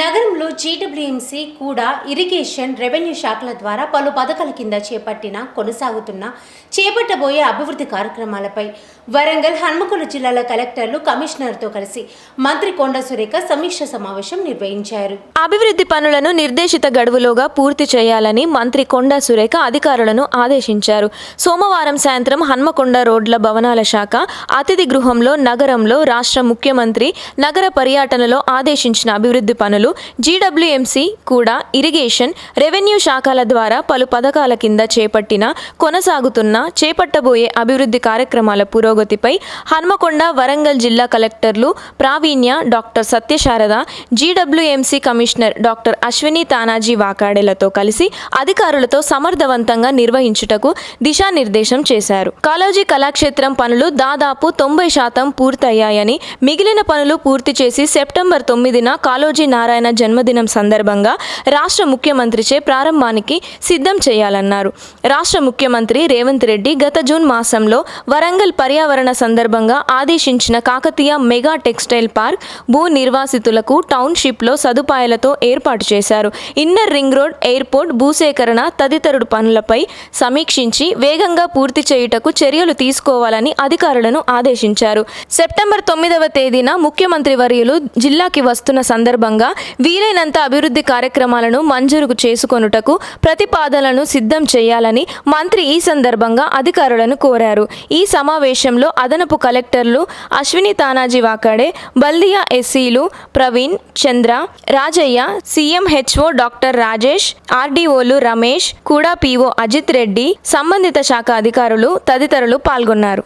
నగరంలో జీడబ్ల్యూఎంసీ కూడా irrigation revenue శాఖల ద్వారా పలు పథకాల కింద చేపట్టిన కొనసాగుతున్న చేపట్టబోయే అభివృద్ధి కార్యక్రమాలపై వరంగల్ హన్మకొండ జిల్లాల కలెక్టర్లు కమిషనర్తో కలిసి మంత్రి కొండ సురేఖ సమీక్ష సమావేశం నిర్వహించారు. అభివృద్ధి పనులను నిర్దేశిత గడువులోగా పూర్తి చేయాలని మంత్రి కొండ సురేఖ అధికారులను ఆదేశించారు. సోమవారం సాయంత్రం హన్మకొండ రోడ్ల భవనాల శాఖ అతిథి గృహంలో నగరంలో రాష్ట్ర ముఖ్యమంత్రి నగర పర్యటనలో ఆదేశించిన అభివృద్ధి పనులు జీడబ్ల్యూఎంసీ కూడా ఇరిగేషన్ రెవెన్యూ శాఖల ద్వారా పలు పథకాల కింద చేపట్టిన కొనసాగుతున్న చేపట్టబోయే అభివృద్ధి కార్యక్రమాల పురోగతిపై హన్మకొండ వరంగల్ జిల్లా కలెక్టర్లు Praveenya doctor Satyasharada GWMC commissioner doctor Ashwini Tanaji వాకాడేలతో కలిసి అధికారులతో సమర్థవంతంగా నిర్వహించుటకు దిశానిర్దేశం చేశారు. కాలోజీ కళాక్షేత్రం పనులు దాదాపు తొంభై శాతం పూర్తయ్యాయని మిగిలిన పనులు పూర్తి చేసి సెప్టెంబర్ తొమ్మిదిన కాలోజీ నారా నారాయణ జన్మదినం సందర్భంగా రాష్ట్ర ముఖ్యమంత్రిచే ప్రారంభానికి సిద్ధం చేయాలన్నారు. రాష్ట్ర ముఖ్యమంత్రి రేవంత్ రెడ్డి గత జూన్ మాసంలో వరంగల్ పర్యావరణ సందర్భంగా ఆదేశించిన కాకతీయ మెగా టెక్స్టైల్ పార్క్ భూ నిర్వాసితులకు టౌన్షిప్లో సదుపాయాలతో ఏర్పాటు చేశారు. ఇన్నర్ రింగ్ రోడ్ ఎయిర్పోర్ట్ భూసేకరణ తదితరుడు పనులపై సమీక్షించి వేగంగా పూర్తి చేయుటకు చర్యలు తీసుకోవాలని అధికారులను ఆదేశించారు. సెప్టెంబర్ తొమ్మిదవ తేదీన ముఖ్యమంత్రి వర్యులు జిల్లాకి వస్తున్న సందర్భంగా వీలైనంత అభివృద్ధి కార్యక్రమాలను మంజూరు చేసుకొనుటకు ప్రతిపాదనలను సిద్ధం చేయాలని మంత్రి ఈ సందర్భంగా అధికారులను కోరారు. ఈ సమావేశంలో అదనపు కలెక్టర్లు అశ్విని తానాజీ వాకాడే బల్దియా ఎస్సీలు Praveen Chandra Rajaiah CM HO doctor Rajesh ఆర్డీఓలు Ramesh కూడా పీఓ అజిత్ రెడ్డి సంబంధిత శాఖ అధికారులు తదితరులు పాల్గొన్నారు.